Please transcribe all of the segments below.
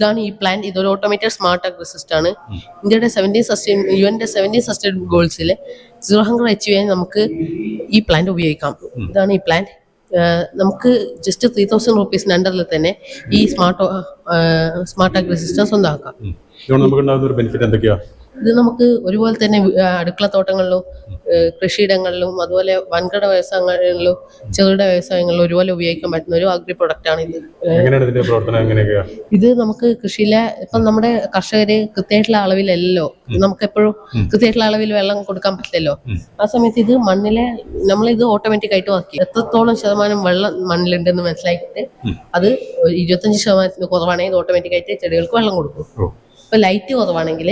ഇതാണ് ഈ പ്ലാന്റ് ഇതൊരു ഓട്ടോമേറ്റഡ് സ്മാർട്ട് അഗ്രസിസ്റ്റ് ആണ്. ഇന്ത്യയുടെ സെവന്റീൻ സസ്റ്റൈൻ യു എന്റെ സെവന്റീൻ സസ്റ്റൈൻ ഗോൾസിൽ സീറോ ഹങ്കർ അച്ചീവ് ചെയ്യാൻ നമുക്ക് ഈ പ്ലാന്റ് ഉപയോഗിക്കാം. ഇതാണ് ഈ പ്ലാന്റ് നമുക്ക് ജസ്റ്റ് ത്രീ തൗസൻഡ് റുപ്പീസിന് അണ്ടറിൽ തന്നെ ഈ സ്മാർട്ട് സ്മാർട്ട് അഗ്രസിസ്റ്റം സ്വന്തമാക്കാം. ഇത് നമുക്ക് ഒരുപോലെ തന്നെ അടുക്കളത്തോട്ടങ്ങളിലും കൃഷിയിടങ്ങളിലും അതുപോലെ വൻകിട വ്യവസായങ്ങളിലും ചെറുകിട വ്യവസായങ്ങളിലും ഒരുപോലെ ഉപയോഗിക്കാൻ പറ്റുന്ന ഒരു അഗ്രി പ്രൊഡക്റ്റ് ആണ് ഇത്. ഇത് നമുക്ക് കൃഷിയിലെ ഇപ്പം നമ്മുടെ കർഷകര് കൃത്യമായിട്ടുള്ള അളവിലല്ലോ നമുക്ക് എപ്പോഴും കൃത്യമായിട്ടുള്ള അളവിൽ വെള്ളം കൊടുക്കാൻ പറ്റില്ലല്ലോ. ആ സമയത്ത് ഇത് മണ്ണിലെ നമ്മളിത് ഓട്ടോമാറ്റിക് ആയിട്ട് ആക്കി എത്രത്തോളം ശതമാനം വെള്ളം മണ്ണിലുണ്ടെന്ന് മനസ്സിലാക്കിയിട്ട് അത് ഇരുപത്തഞ്ച് ശതമാനത്തിന് കുറവാണെങ്കിൽ ഇത് ഓട്ടോമാറ്റിക് ആയിട്ട് ചെടികൾക്ക് വെള്ളം കൊടുക്കും. ഇപ്പൊ ലൈറ്റ് കുറവാണെങ്കിൽ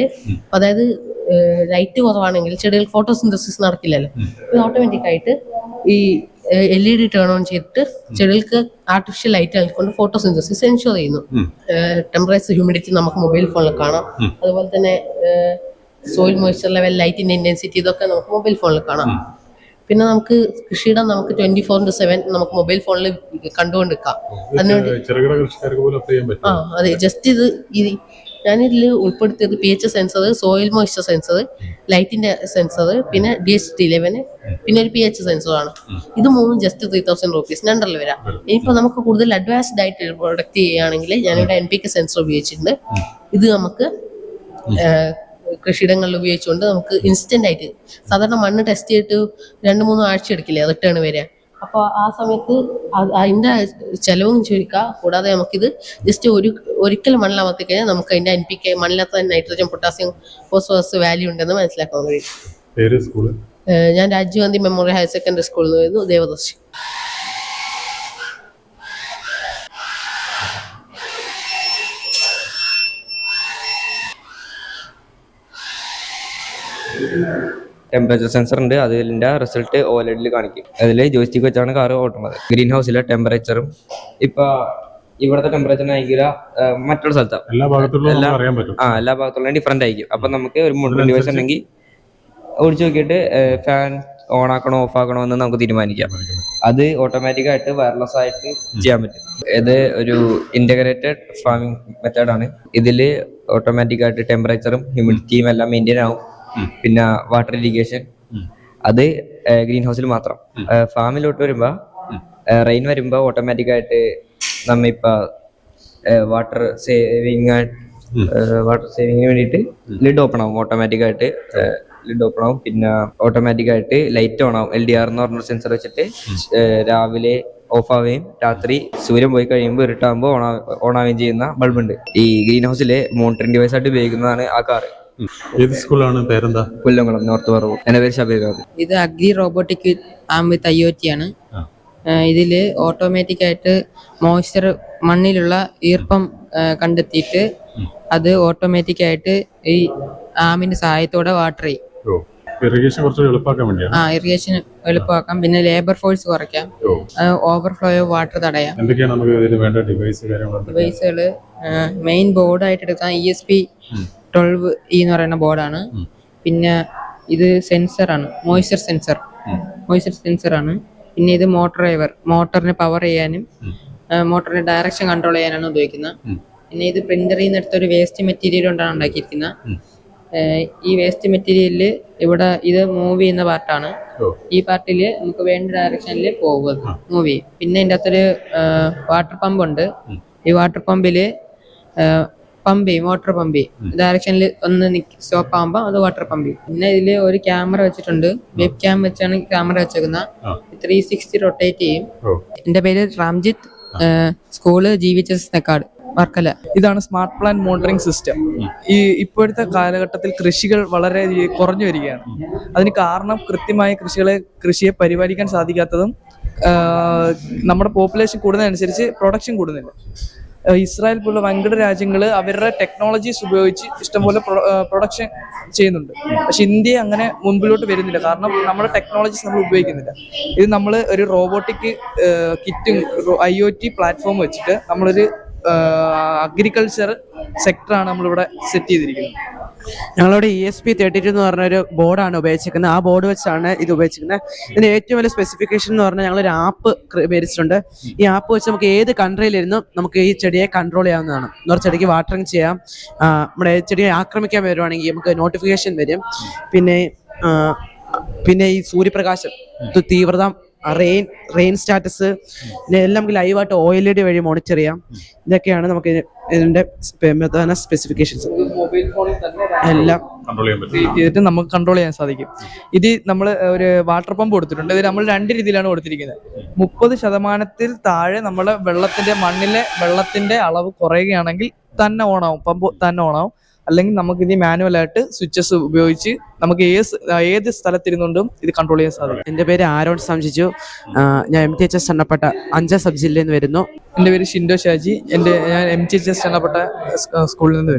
അതായത് ലൈറ്റ് കുറവാണെങ്കിൽ ചെടികൾക്ക് ഫോട്ടോസിന്തസിസ് നടക്കില്ലല്ലോ. ഇത് ഓട്ടോമാറ്റിക് ആയിട്ട് ഈ L E D turn on ചെയ്തിട്ട് ചെടികൾക്ക് ആർട്ടിഫിഷ്യൽ ലൈറ്റ് നൽകിക്കൊണ്ട് ഫോട്ടോസിന്തസിസ് എൻഷുർ ചെയ്യുന്നു. ടെമ്പറേച്ചർ ഹ്യൂമിഡിറ്റി നമുക്ക് മൊബൈൽ ഫോണിൽ കാണാം. അതുപോലെ തന്നെ സോയിൽ മോയ്സ്ചർ ലെവൽ ലൈറ്റിന്റെ ഇന്റൻസിറ്റി ഇതൊക്കെ നമുക്ക് മൊബൈൽ ഫോണിൽ കാണാം. പിന്നെ നമുക്ക് കൃഷിയിടം നമുക്ക് ട്വന്റി ഫോർ ഇന്റു സെവൻ നമുക്ക് മൊബൈൽ ഫോണിൽ കണ്ടുകൊണ്ടിരിക്കാം. അതിനുവേണ്ടി ആ അതെ ജസ്റ്റ് ഇത് ഇത് ഞാനിതിൽ ഉൾപ്പെടുത്തിയത് P H sensor soil moisture sensor ലൈറ്റിന്റെ സെൻസർ പിന്നെ ഡി എച്ച് ടി ലെവന് പിന്നെ ഒരു പി എച്ച് സെൻസറാണ് ഇത് മൂന്നും ജസ്റ്റ് ത്രീ തൗസൻഡ് റുപ്പീസ് രണ്ടല്ല വരാം. ഇനിയിപ്പോൾ നമുക്ക് കൂടുതൽ അഡ്വാൻസ്ഡ് ആയിട്ട് പ്രൊഡക്റ്റ് ചെയ്യുകയാണെങ്കിൽ ഞാനിവിടെ എൻ പി കെ സെൻസർ ഉപയോഗിച്ചിട്ടുണ്ട്. ഇത് നമുക്ക് കൃഷിയിടങ്ങളിൽ ഉപയോഗിച്ചുകൊണ്ട് നമുക്ക് ഇൻസ്റ്റന്റ് ആയിട്ട് സാധാരണ മണ്ണ് ടെസ്റ്റ് ചെയ്തിട്ട് രണ്ട് മൂന്ന് ആഴ്ച എടുക്കില്ലേ? റിട്ടേൺ വരിക. അപ്പോൾ ആ സമയത്ത് അത് അതിന്റെ ചെലവും ചുരുക്കുക കൂടാതെ നമുക്കിത് ജസ്റ്റ് ഒരു ഒരിക്കൽ മണ്ണിലമർത്തി കഴിഞ്ഞാൽ നമുക്ക് അതിന്റെ എൻ പി കെ മണ്ണിലത്തെ നൈട്രജൻ പൊട്ടാസ്യം ഫോസ്ഫറസ് വാല്യൂ ഉണ്ടെന്ന് മനസ്സിലാക്കാൻ കഴിയും. ഞാൻ Rajiv Gandhi memorial higher secondary സ്കൂളിൽ നിന്ന് വരുന്നു ദേവദർശി. ടെമ്പറേച്ചർ സെൻസർ ഉണ്ട്. അതിന്റെ റിസൾട്ട് ഓലഡിൽ കാണിക്കും. അതിൽ ജോയിസ്റ്റിക് വെച്ചാണ് കാർ ഓട്ടുന്നത്. ഗ്രീൻ ഹൗസിലെ ടെമ്പറേച്ചറും ഇപ്പൊ ഇവിടുത്തെ ടെമ്പറേച്ചർ ആയിരിക്കില്ല മറ്റുള്ള സ്ഥലത്ത്. എല്ലാ ഭാഗത്തുള്ള ആ എല്ലാ ഭാഗത്തുള്ള ഡിഫറെന്റ് ആയിരിക്കും. അപ്പൊ നമുക്ക് ഒരു മോട്ടോർ ഡിവൈസ് ഉണ്ടെങ്കിൽ ഓടിച്ചു നോക്കിയിട്ട് ഫാൻ ഓൺ ആക്കണോ ഓഫ് ആക്കണോ എന്ന് നമുക്ക് തീരുമാനിക്കാം. അത് ഓട്ടോമാറ്റിക് ആയിട്ട് വയർലെസ് ആയിട്ട് ചെയ്യാൻ പറ്റും. ഇത് ഒരു ഇന്റഗ്രേറ്റഡ് ഫാമിംഗ് മെത്തേഡ് ആണ്. ഇതിൽ ഓട്ടോമാറ്റിക് ആയിട്ട് ടെമ്പറേച്ചറും ഹ്യൂമിഡിറ്റിയും എല്ലാം മെയിന്റെയിൻ ആവും. പിന്നെ വാട്ടർ ഇറിഗേഷൻ അത് ഗ്രീൻ ഹൗസിൽ മാത്രം. ഫാമിലോട്ട് വരുമ്പോ റെയിൻ വരുമ്പോ ഓട്ടോമാറ്റിക് ആയിട്ട് നമ്മ ഇപ്പൊ വാട്ടർ സേവിങ് വാട്ടർ സേവിങ്ങിന് വേണ്ടിയിട്ട് ലിഡ് ഓപ്പൺ ആവും ഓട്ടോമാറ്റിക് ആയിട്ട്. ലിഡ് ഓപ്പൺ ആവും. പിന്നെ ഓട്ടോമാറ്റിക് ആയിട്ട് ലൈറ്റ് ഓൺ ആവും. എൽ ഡി ആർ എന്ന് പറഞ്ഞ സെൻസർ വെച്ചിട്ട് രാവിലെ ഓഫ് ആവുകയും രാത്രി സൂര്യൻ പോയി കഴിയുമ്പോൾ ഇരുട്ടാകുമ്പോൾ ഓൺ ഓൺ ആവുകയും ചെയ്യുന്ന ബൾബുണ്ട് ഈ ഗ്രീൻ ഹൗസിലെ മോണിറ്ററിംഗ് ഡിവൈസ് ആയിട്ട് ഉപയോഗിക്കുന്നതാണ് ആ കാറ്. ഏത് സ്കൂളാണ് പേരെന്താ? പുല്ലംകുളം നോർത്ത് പറവൂർ. എന്റെ പേര് ഷബീർ ഇത് agri robotic arm with I O T ആണ് ഇതിൽ ഇതിൽ ഓട്ടോമാറ്റിക് ആയിട്ട് മോയ്സ്ചർ മണ്ണിലുള്ള ഈർപ്പം കണ്ടെത്തിയിട്ട് അത് ഓട്ടോമാറ്റിക് ആയിട്ട് ഈ ആമിന്റെ സഹായത്തോടെ വാട്ടർ ചെയ്യും. ഓ. ഇറിഗേഷൻ കുറച്ച് എളുപ്പമാക്കാൻ വേണ്ടിയാണ് ആ ഇറിഗേഷൻ എളുപ്പമാക്കാം പിന്നെ ലേബർ ഫോഴ്സ് കുറയ്ക്കാം. ഓവർഫ്ലോ വാട്ടർ തടയാം. എന്തൊക്കെയാണ് നമുക്ക് ഇതിന് വേണ്ട ഡിവൈസ് ഡിവൈസുകൾ മെയിൻ ബോർഡായിട്ട് എടുക്കാൻ E S P twelve E എന്ന് പറയുന്ന ബോർഡാണ് പിന്നെ ഇത് സെൻസർ ആണ്. മോയ്സ്ചർ സെൻസർ മോയ്സ്ചർ ആണ്. പിന്നെ ഇത് മോട്ടോർ ഡ്രൈവർ മോട്ടറിന് പവർ ചെയ്യാനും മോട്ടറിന് ഡയറക്ഷൻ കൺട്രോൾ ചെയ്യാനാണ് ഉപയോഗിക്കുന്നത്. പിന്നെ ഇത് പ്രിന്ററിൽ നിന്ന് എടുത്തൊരു വേസ്റ്റ് മെറ്റീരിയൽ കൊണ്ടാണ് ഉണ്ടാക്കിയിരിക്കുന്നത്. ഈ വേസ്റ്റ് മെറ്റീരിയലിൽ ഇവിടെ ഇത് മൂവ് ചെയ്യുന്ന പാർട്ടാണ്. ഈ പാർട്ടിൽ നമുക്ക് വേണ്ട ഡയറക്ഷനിൽ പോകും മൂവ് ചെയ്യും. പിന്നെ ഇതിന്റെ അകത്തൊരു വാട്ടർ പമ്പ് ഉണ്ട്. ഈ വാട്ടർ പമ്പിൽ പമ്പ് ചെയ്യും വാട്ടർ പമ്പ് ചെയ്യും. ഡയറക്ഷനിൽ ഒന്ന് സ്റ്റോപ്പ് ആകുമ്പോൾ അത് വാട്ടർ പമ്പ് ചെയ്യും. പിന്നെ ഇതിൽ ഒരു ക്യാമറ വെച്ചിട്ടുണ്ട്. വെബ് ക്യാം വെച്ചാണ് ക്യാമറ വെച്ചേക്കുന്നത് ആ. ത്രീ സിക്സ്റ്റി റൊട്ടേറ്റ് ചെയ്യും. എന്റെ എന്റെ പേര് Ramjith. School G V H S Nekkad Varkala. ഇതാണ് സ്മാർട്ട് പ്ലാന്റ് മോണിറ്ററിംഗ് സിസ്റ്റം. ഈ ഇപ്പോഴത്തെ കാലഘട്ടത്തിൽ കൃഷികൾ വളരെ കുറഞ്ഞു വരികയാണ്. അതിന് കാരണം കൃത്യമായ കൃഷികളെ കൃഷിയെ പരിപാലിക്കാൻ സാധിക്കാത്തതും നമ്മുടെ പോപ്പുലേഷൻ കൂടുന്നതനുസരിച്ച് പ്രൊഡക്ഷൻ കൂടുന്നില്ല. ഇസ്രായേൽ പോലുള്ള വൻകിട രാജ്യങ്ങൾ അവരുടെ ടെക്നോളജീസ് ഉപയോഗിച്ച് ഇഷ്ടംപോലെ പ്രൊഡക്ഷൻ ചെയ്യുന്നുണ്ട്. പക്ഷെ ഇന്ത്യ അങ്ങനെ മുൻപിലോട്ട് വരുന്നില്ല. കാരണം നമ്മുടെ ടെക്നോളജീസ് നമ്മൾ ഉപയോഗിക്കുന്നില്ല. ഇത് നമ്മൾ ഒരു റോബോട്ടിക് കിറ്റും ഐ ഒ ടി പ്ലാറ്റ്ഫോം വെച്ചിട്ട് നമ്മളൊരു അഗ്രികൾച്ചർ സെക്ടറാണ് നമ്മളിവിടെ സെറ്റ് ചെയ്തിരിക്കുന്നത്. ഞങ്ങളവിടെ E S P thirty two എന്ന് പറഞ്ഞൊരു ബോർഡാണ് ഉപയോഗിച്ചിരിക്കുന്നത്. ആ ബോർഡ് വെച്ചാണ് ഇത് ഉപയോഗിച്ചിരിക്കുന്നത്. ഇതിന് ഏറ്റവും വലിയ സ്പെസിഫിക്കേഷൻ എന്ന് പറഞ്ഞാൽ ഞങ്ങളൊരു ആപ്പ് മേടിച്ചിട്ടുണ്ട്. ഈ ആപ്പ് വെച്ച് നമുക്ക് ഏത് കൺട്രിയിലിരുന്നും നമുക്ക് ഈ ചെടിയെ കൺട്രോൾ ചെയ്യാവുന്നതാണ്. എന്ന് പറഞ്ഞാൽ ചെടിക്ക് വാട്ടറിങ് ചെയ്യാം. നമ്മുടെ ചെടിയെ ആക്രമിക്കാൻ വരുവാണെങ്കിൽ നമുക്ക് നോട്ടിഫിക്കേഷൻ വരും. പിന്നെ പിന്നെ ഈ സൂര്യപ്രകാശം തീവ്രത റെയിൻ റെയിൻ സ്റ്റാറ്റസ് എല്ലാം നമുക്ക് ലൈവായിട്ട് ഒ എൽ ഇ ഡി വഴി മോണിറ്റർ ചെയ്യാം. ഇതൊക്കെയാണ് നമുക്ക് ഇത് ഇതിന്റെ പ്രധാന സ്പെസിഫിക്കേഷൻസ് മൊബൈൽ ഫോണിൽ തന്നെ എല്ലാം കൺട്രോൾ ചെയ്യാൻ പറ്റും. ചെയ്തിട്ട് നമുക്ക് കൺട്രോൾ ചെയ്യാൻ സാധിക്കും. ഇത് നമ്മൾ ഒരു വാട്ടർ പമ്പ് കൊടുത്തിട്ടുണ്ട്. ഇത് നമ്മൾ രണ്ട് രീതിയിലാണ് കൊടുത്തിരിക്കുന്നത്. മുപ്പത് ശതമാനത്തിൽ താഴെ നമ്മൾ വെള്ളത്തിന്റെ മണ്ണിലെ വെള്ളത്തിന്റെ അളവ് കുറയുകയാണെങ്കിൽ തന്നെ ഓണാവും. പമ്പ് തന്നെ ഓണാവും. അല്ലെങ്കിൽ നമുക്ക് ഇത് മാനുവലായിട്ട് സ്വിച്ചസ് ഉപയോഗിച്ച് നമുക്ക് ഏത് ഏത് സ്ഥലത്തിരുന്നുകൊണ്ടും ഇത് കൺട്രോൾ ചെയ്യാൻ സാധിക്കും. എന്റെ പേര് ആരോൺ സംശിച്ചു ഞാൻ എം ടി എച്ച് എസ് എണ്ണപ്പെട്ട അഞ്ചാം സബ് ജില്ലയിൽ നിന്ന് വരുന്നു. എന്റെ പേര് ഷിൻഡോ ഷാജി. എന്റെ ഞാൻ എം ടി എച്ച് എസ് എണ്ണപ്പെട്ട സ്കൂളിൽ നിന്ന് വരുന്നു.